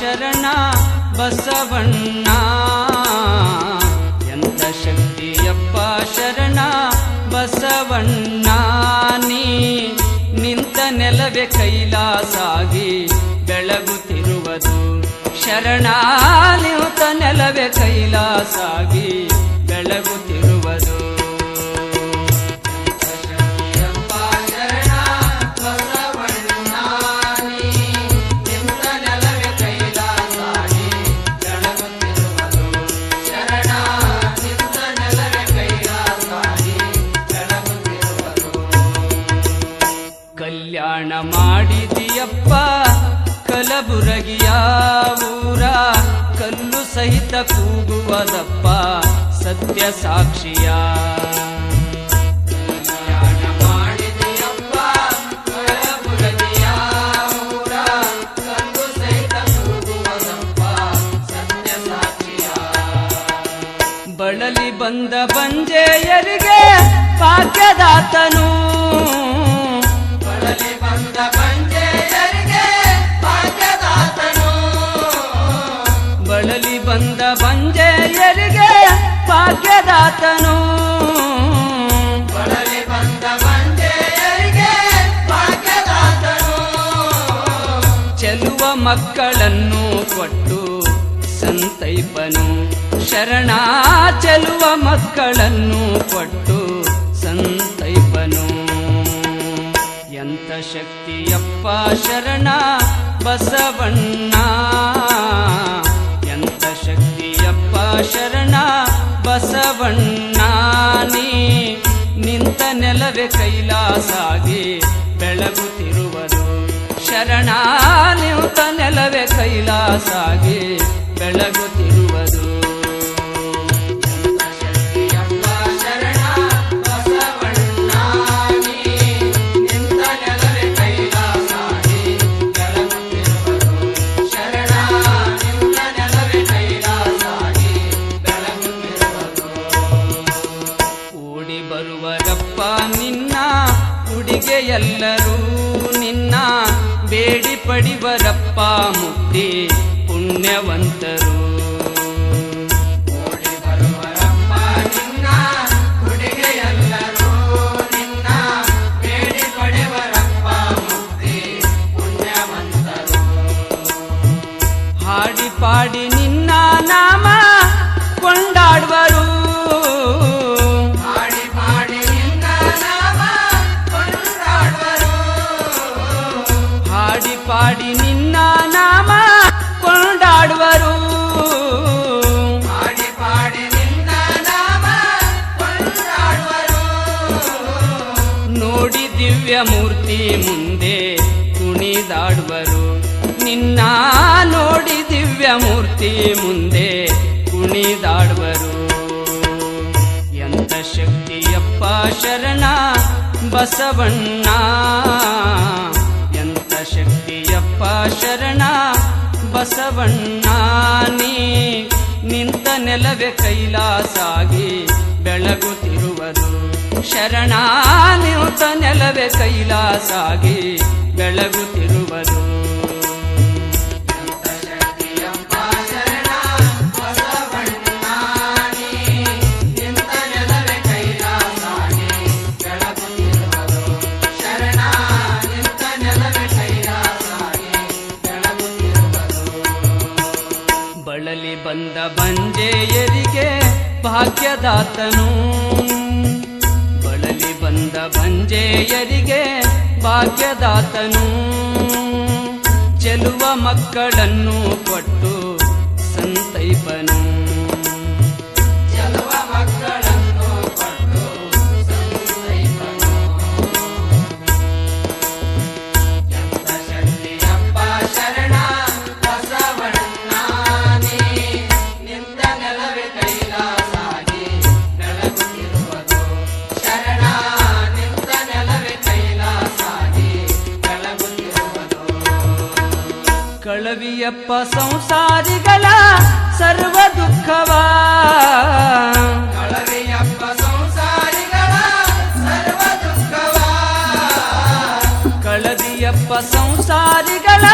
ಶರಣ, ಬಸವಣ್ಣ. ಎಂತ ಶಕ್ತಿಯಪ್ಪ ಶರಣ, ಬಸವಣ್ಣ. ನೀ ನಿಂತ ನೆಲವೆ ಕೈಲಾಸಾಗಿ ಬೆಳಗುತ್ತಿರುವುದು. ಶರಣ, ನಿಂತ ನೆಲವೇ ಕೈಲಾಸಾಗಿ ಬೆಳಗುತ್ತಿರುವುದು ಕಲಬುರಗಿಯ ಊರ? ಕಲ್ಲು ಸಹಿತ ಕೂಗುವದಪ್ಪ ಸತ್ಯ ಸಾಕ್ಷಿಯ? ಮಕ್ಕಳನ್ನು ಕೊಟ್ಟು ಸಂತೈಪನು. ಶರಣ ಚೆಲುವ ಮಕ್ಕಳನ್ನು ಕೊಟ್ಟು ಸಂತೈಪನು. ಎಂತ ಶಕ್ತಿಯಪ್ಪ ಶರಣ ಬಸವಣ್ಣ. ಎಂತ ಶಕ್ತಿಯಪ್ಪ ಶರಣ ಬಸವಣ್ಣ. ನೀ ನಿಂತ ನೆಲವೇ ಕೈಲಾಸಾಗಿ ಬೆಳಗುತ್ತಿರುವುದು. ಕೂಡಿ ಬರುವರಪ್ಪ ನಿನ್ನ ಉಡಿಗೆ ಎಲ್ಲರೂ ನಿನ್ನ ಬೇಡಿ ಪಡಿವರಪ್ಪ ಮುಕ್ತಿ. ಪುಣ್ಯವಂತರು. ಹಾಡಿ ಪಾಡಿ ನಿನ್ನ ನಾಮ ಕೊಂಡಾಡುವರು ನೋಡಿ ದಿವ್ಯ ಮೂರ್ತಿ ಮುಂದೆ ಕುಣಿದಾಡುವರು. ನಿನ್ನ ನೋಡಿ ದಿವ್ಯ ಮೂರ್ತಿ ಮುಂದೆ ಕುಣಿದಾಡುವರು. ಎಂತ ಶಕ್ತಿಯಪ್ಪ ಶರಣ ಬಸವಣ್ಣ. ಎಂತ ಶಕ್ತಿಯಪ್ಪ ಶರಣ ಬಸವಣ್ಣ. ನೀ ನಿಂತ ನೆಲವೇ ಕೈಲಾಸಾಗಿ ಬೆಳಗುತ್ತಿರುವುದು ಶರಣ ನಿಂತ ನೆಲವೇ ಕೈಲಾಸಾಗಿ ಬೆಳಗುತ್ತಿರುವುದು ಬಂದ ಬಂಜೆಯರಿಗೆ ಬಸವಣ್ಣ ಬಂಜೆಯರಿಗೆ ಭಾಗ್ಯದಾತನು. ಚೆಲುವ ಮಕ್ಕಳನ್ನು ಕೊಟ್ಟು ತೊಲವಿಯಪ್ಪ ಸಂಸಾರಿಗಳ ಸರ್ವ ದುಃಖವ. ತೊಲವಿಯಪ್ಪ ಸಂಸಾರಿಗಳ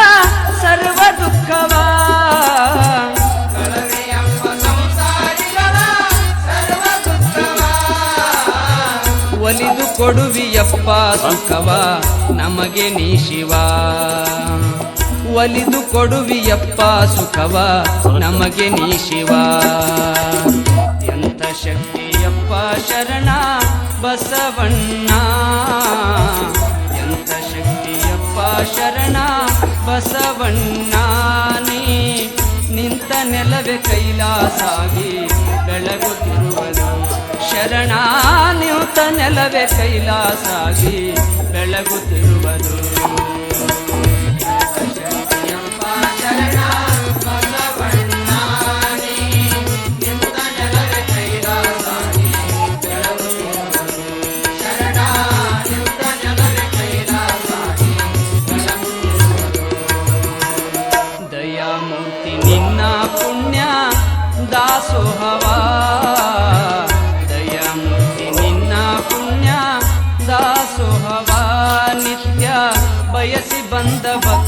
ಸರ್ವ ದುಃಖವ. ಸಂಸಾರಿಗಳ ಸರ್ವ ದುಃಖವಾ. ಒಲಿದು ಕೊಡುವಿಯಪ್ಪ ಸುಖವ ನಮಗೆ ನೀ ಶಿವ. ಒಲಿದು ಕೊಡುವಿಯಪ್ಪ ಸುಖವ, ನಮಗೆ ನೀ ಶಿವ. ಎಂತ ಶಕ್ತಿಯಪ್ಪ ಶರಣ, ಬಸವಣ್ಣ. ಎಂತ ಶಕ್ತಿಯಪ್ಪ ಶರಣ, ಬಸವಣ್ಣ. ನೀ ನಿಂತ ನೆಲವೇ ಕೈಲಾಸಾಗಿ ಬೆಳಗುತ್ತಿರುವನು. ಶರಣ, ನಿಂತ ನೆಲವೇ ಕೈಲಾಸಾಗಿ ಬೆಳಗುತ್ತಿರುವುದು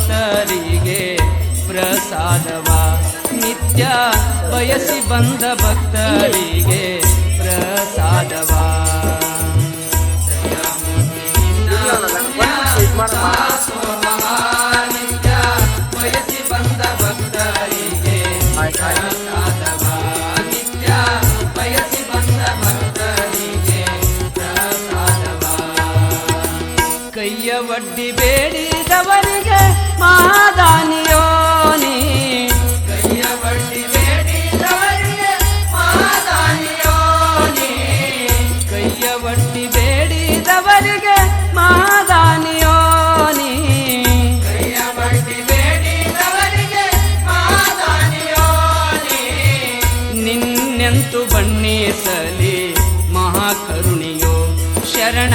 ಭಕ್ತರಿಗೆ ಪ್ರಸಾದವ. ನಿತ್ಯ ಬಯಸಿ ಬಂದ ಭಕ್ತರಿಗೆ ಪ್ರಸಾದವ. ನಿತ್ಯ ಬಯಸಿ ಬಂದ ಭಕ್ತರಿಗೆ ಪ್ರಸಾದವ ನಿತ್ಯ ಬಯಸಿ ಬಂದ ಭಕ್ತರಿಗೆ ಪ್ರಸಾದವ ಕೈಯ ಒಡ್ಡಿ ಬೇಡಿದವರಿಗೆ ಬಣ್ಣಿಸಲಿ ಮಹಾಕರುಣಿಯೋ ಶರಣ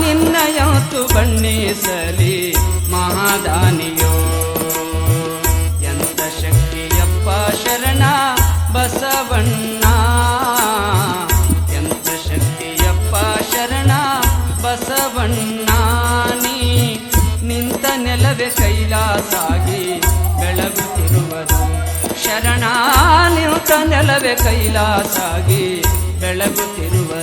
ನಿನ್ನಯಂತು ಬಣ್ಣಿಸಲಿ ಮಹಾದಾನಿಯೋ. ಎಂತ ಶಕ್ತಿಯಪ್ಪ ಶರಣ ಬಸವಣ್ಣ, ಎಂತ ಶಕ್ತಿಯಪ್ಪ ಶರಣ ಬಸವಣ್ಣ, ನೀ ನಿಂತ ನೆಲವೇ ಕೈಲಾಸಾಗಿ ಬೆಳಗುತ್ತಿರುವುದು. ಶರಣ ನಿಂತ ನೆಲವೇ ಕೈಲಾಸಾಗಿ ಬೆಳಗುತ್ತಿರುವುದು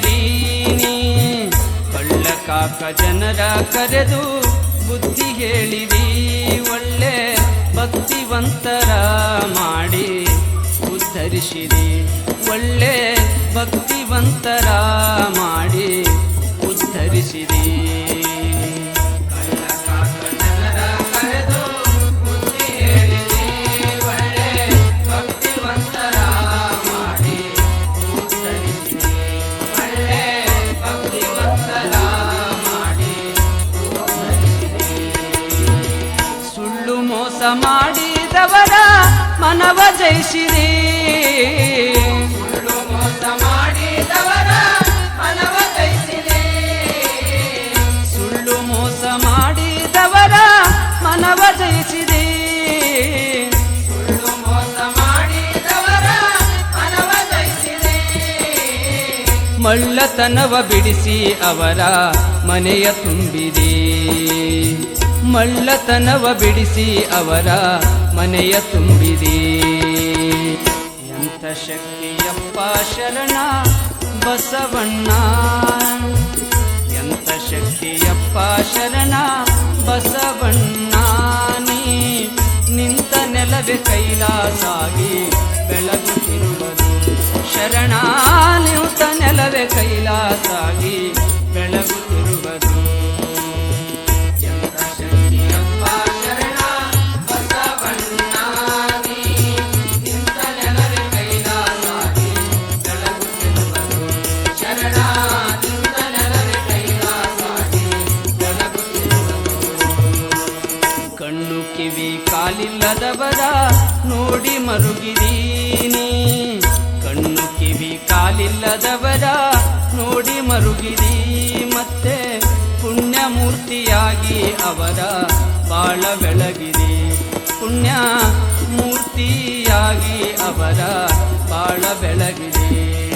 ಹೇಳಿರಿ ನೀ ಕಳ್ಳ ಕಾಕ ಜನರ ಕರೆದು ಬುದ್ಧಿ ಹೇಳಿರಿ ಒಳ್ಳೆ ಭಕ್ತಿವಂತರ ಮಾಡಿ ಉದ್ಧರಿಸಿರಿ ಒಳ್ಳೆ ಭಕ್ತಿವಂತರ ಮಾಡಿ ಉದ್ಧರಿಸಿರಿ ಜಯಿಸಿದೆ ಮಳ್ಳತನವ ಬಿಡಿಸಿ ಅವರ ಮನೆಯ ತುಂಬಿದೆ. ಮಳ್ಳತನವ ಬಿಡಿಸಿ ಅವರ ಮನೆಯ ತುಂಬಿದೆ. ಎಂಥ ಶಕ್ತಿಯಪ್ಪ ಶರಣ ಬಸವಣ್ಣ. ಎಂಥ ಶಕ್ತಿಯಪ್ಪ ಶರಣ ಬಸವಣ್ಣ. ನೆಲವೇ ಕೈಲಾಸಾಗಿ ಬೆಳಗುತ್ತಿರುವನು ಶರಣ ನೆಲವೆ ಕೈಲಾಸಾಗಿ ಬೆಳಗುತ್ತಿರುವುದು ಜನ್ಮದವರ ನೋಡಿ ಮರುಗಿರಿ ಮತ್ತೆ ಪುಣ್ಯ ಮೂರ್ತಿಯಾಗಿ ಅವರ ಬಾಳ ಬೆಳಗಿರಿ. ಪುಣ್ಯ ಮೂರ್ತಿಯಾಗಿ ಅವರ ಬಾಳ ಬೆಳಗಿರಿ.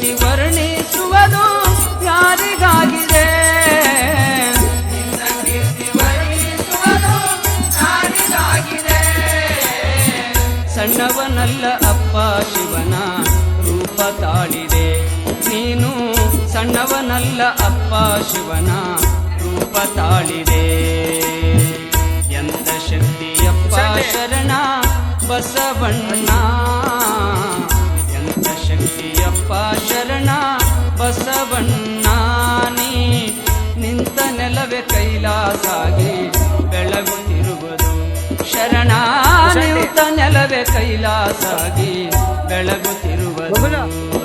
ವರ್ಣಿಸುವುದು ಯಾರಿಗಾಗಿದೆ? ಸಣ್ಣವನಲ್ಲ ಅಪ್ಪ ಶಿವನ ರೂಪ ತಾಳಿದೆ. ನೀನು ಸಣ್ಣವನಲ್ಲ ಅಪ್ಪ ಶಿವನ ರೂಪ ತಾಳಿದೆ. ಎಂತ ಶಕ್ತಿಯಪ್ಪ ಶರಣ ಬಸವಣ್ಣ. ಶರಣ ಬಸವಣ್ಣಾನಿ ನಿಂತ ನೆಲವೇ ಕೈಲಾಸಾಗಿ ಬೆಳಗುತ್ತಿರುವುದು. ಶರಣ ನಿಂತ ನೆಲವೇ ಕೈಲಾಸಾಗಿ ಬೆಳಗುತ್ತಿರುವುದು.